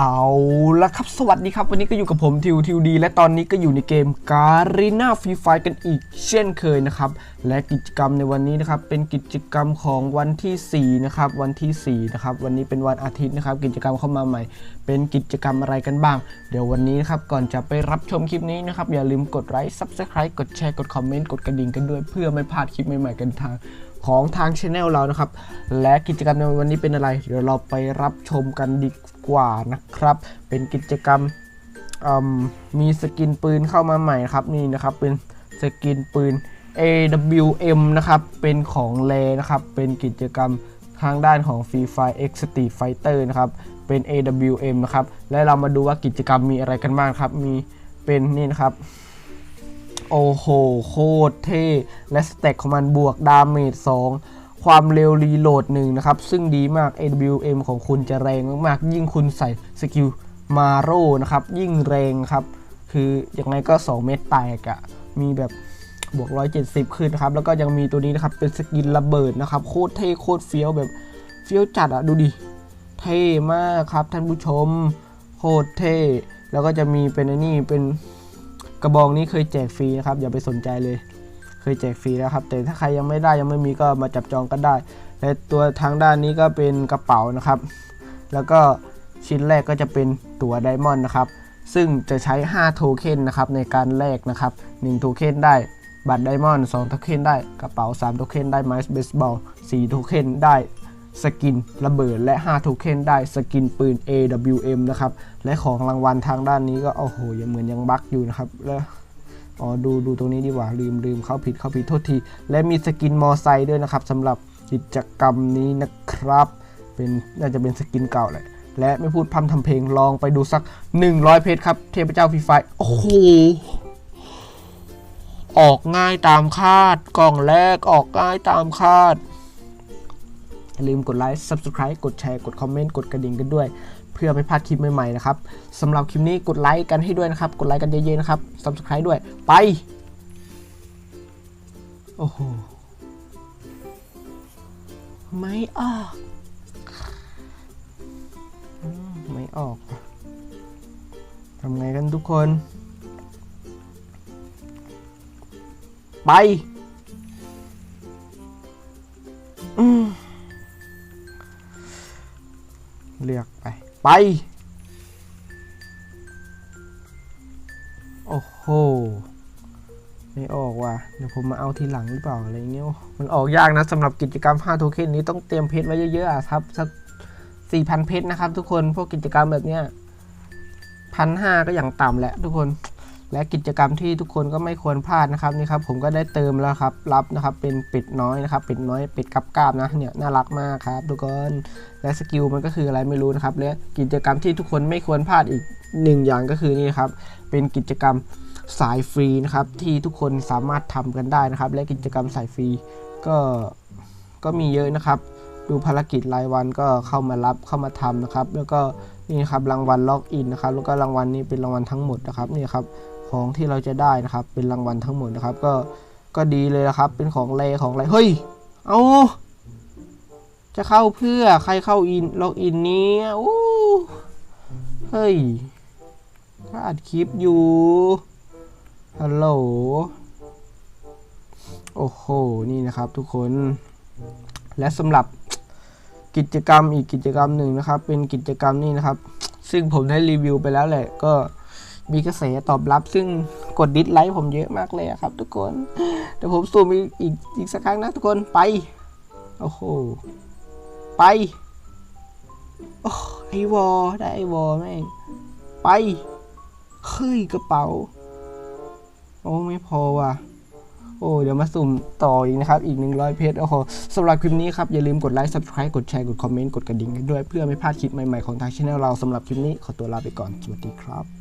เอาละครับสวัสดีครับ วันนี้ก็อยู่กับผมทิวทิวดี และตอนนี้ก็อยู่ในเกมการีนาฟรีไฟกันอีกเช่นเคยนะครับ และกิจกรรมในวันนี้นะครับ เป็นกิจกรรมของวันที่4นะครับวันที่4นะครับวันนี้เป็นวันอาทิตย์นะครับ กิจกรรมเข้ามาใหม่ เป็นกิจกรรมอะไรกันบ้าง เดี๋ยววันนี้นะครับก่อนจะไปรับชมคลิปนี้นะครับ อย่าลืมกดไลค์ subscribe กดแชร์กดคอมเมนต์กดกระดิ่งกันด้วย เพื่อไม่พลาดคลิปใหม่ๆกันทางของทางช anel เรานะครับ และกิจกรรมในวันนี้เป็นอะไร เดี๋ยวเราไปรับชมกันดี กว่านะครับ เป็นกิจกรรมมมีสกินปืนเข้ามาใหม่ครับนี่นะครับเป็นสกินปืน AWM นะครับเป็นของเลนะครับเป็นกิจกรรมทางด้านของ Free Fire X Street Fighter นะครับเป็น AWM นะครับและเรามาดูว่ากิจกรรมมีอะไรกันบ้างครับ มีเป็นนี่นะครับโอ้โห โคตรเท่ และสเต็กของมันบวกดาเมจ2 ความเร็วรีโหลดหนึ่งนะครับ ซึ่งดีมาก AWM ของคุณจะแรงมากๆ ยิ่งคุณใส่สกิลมาโร่นะครับ ยิ่งแรงครับ คือยังไงก็ 2 เม็ดแตกอะมีแบบบวก 170 ขึ้นครับ แล้วก็ยังมีตัวนี้นะครับ เป็นสกินระเบิดนะครับ โคตรเท่โคตรเฟี้ยวแบบเฟี้ยวจัดอะดูดิ เท่มากครับท่านผู้ชม โคตรเท่ แล้วก็จะมีเป็นอ้นี่เป็นกระบองนี้เคยแจกฟรีนะครับ อย่าไปสนใจเลย เคยแจกฟรีแล้วครับ แต่ถ้าใครยังไม่ได้ยังไม่มีก็มาจับจองกันได้ และตัวทางด้านนี้ก็เป็นกระเป๋านะครับ แล้วก็ชิ้นแรกก็จะเป็นตั๋วไดมอนด์นะครับ ซึ่งจะใช้ 5 โทเค็นนะครับในการแลกนะครับ1โทเค็นได้บัตรไดมอนด์2โทเค็นได้กระเป๋า3โทเค็นได้ไม้เบสบอล4โทเค็นได้สกินระเบิดและ 5 โทเค็นได้สกินปืน AWM นะครับ และของรางวัลทางด้านนี้ก็ โอ้โห ยังเหมือนยังบั๊กอยู่นะครับ แล้ว อ๋อดูดูตรงนี้ดีกว่าลืมลืมเข้าผิดเข้าผิดโทษที และมีสกินมอไซค์ด้วยนะครับสำหรับกิจกรรมนี้นะครับ เป็นน่าจะเป็นสกินเก่าแหละและไม่พูดพร่ำทำเพลงลองไปดูสัก 100 เพจครับ เทพเจ้าฟีไฟโอ้โหออกง่ายตามคาด กล่องแรกออกง่ายตามคาด อย่าลืมกดไลค์ Subscribe กดแชร์ กดคอมเมนต์ กดกระดิ่งกันด้วย พื่อไม่พลาดคลิปใหม่ๆนะครับสำหรับคลิปนี้กดไลค์กันให้ด้วยนะครับ กดไลค์กันเยอะๆนะครับ Subscribe ด้วยไป โอ้โห ไม่ออกไม่ออกทำไงกันทุกคน ไปเลือกไป ไป โอ้โห ไม่ออกว่ะ เดี๋ยวผมมาเอาทีหลังหรือเปล่าอะไรเงี้ย มันออกยากนะสำหรับกิจกรรม 5 โทเค็นนี้ต้องเตรียมเพชรไว้เยอะๆอะครับ สัก 4,000 เพชรนะครับทุกคน พวกกิจกรรมแบบเนี้ยพันห้าก็อย่างต่ำแหละทุกคน และกิจกรรมที่ทุกคนก็ไม่ควรพลาดนะครับนี่ครับผมก็ได้เติมแล้วครับรับนะครับเป็นเป็ดน้อยนะครับเป็ดน้อยเป็ดกับกาบนะเนี่ยน่ารักมากครับทุกคนและสกิลมันก็คืออะไรไม่รู้นะครับและกิจกรรมที่ทุกคนไม่ควรพลาดอีกหนึ่งอย่างก็คือนี่ครับเป็นกิจกรรมสายฟรีนะครับที่ทุกคนสามารถทำกันได้นะครับ และกิจกรรมสายฟรีก็ก็มีเยอะนะครับ ดูภารกิจรายวันก็เข้ามารับเข้ามาทำนะครับ แล้วก็ นี่ครับรางวัลล็อกอินนะครับแล้วก็รางวัลนี้เป็นรางวัลทั้งหมดนะครับนี่ครับของที่เราจะได้นะครับ เป็นรางวัลทั้งหมดนะครับ ก็ก็ดีเลยนะครับ เป็นของเลของอะไรเฮ้ยเอาจะเข้าเพื่อใครเข้าอินล็อกอินนี้อู้เฮ้ยถ้าอัดคลิปอยู่ฮัลโหลโอ้โหนี่นะครับทุกคน และสำหรับ กิจกรรมอีกกิจกรรมหนึ่งนะครับ เป็นกิจกรรมนี่นะครับ ซึ่งผมได้รีวิวไปแล้วแหละ ก็มีกระแสตอบรับ ซึ่งกดดิสไลค์ผมเยอะมากเลยครับ ทุกคนเดี๋ยวผมซูมอีกอีกอีกสักครั้งนะทุกคนไปโอ้โหไปโอ้ไอวอได้ไอวอแม่งไปเฮ้ยกระเป๋า โอ้ไม่พอว่ะ โอ้เดี๋ยวมาสุ่มต่ออีกนะครับอีก 100 เพจโอ้โหสำหรับคลิปนี้ครับ อย่าลืมกดไลค์ subscribe กดแชร์ กดคอมเมนต์ กดกระดิ่งกันด้วย เพื่อไม่พลาดคลิปใหม่ ๆ ของทางช่องเราสำหรับคลิปนี้ ขอตัวลาไปก่อน สวัสดีครับ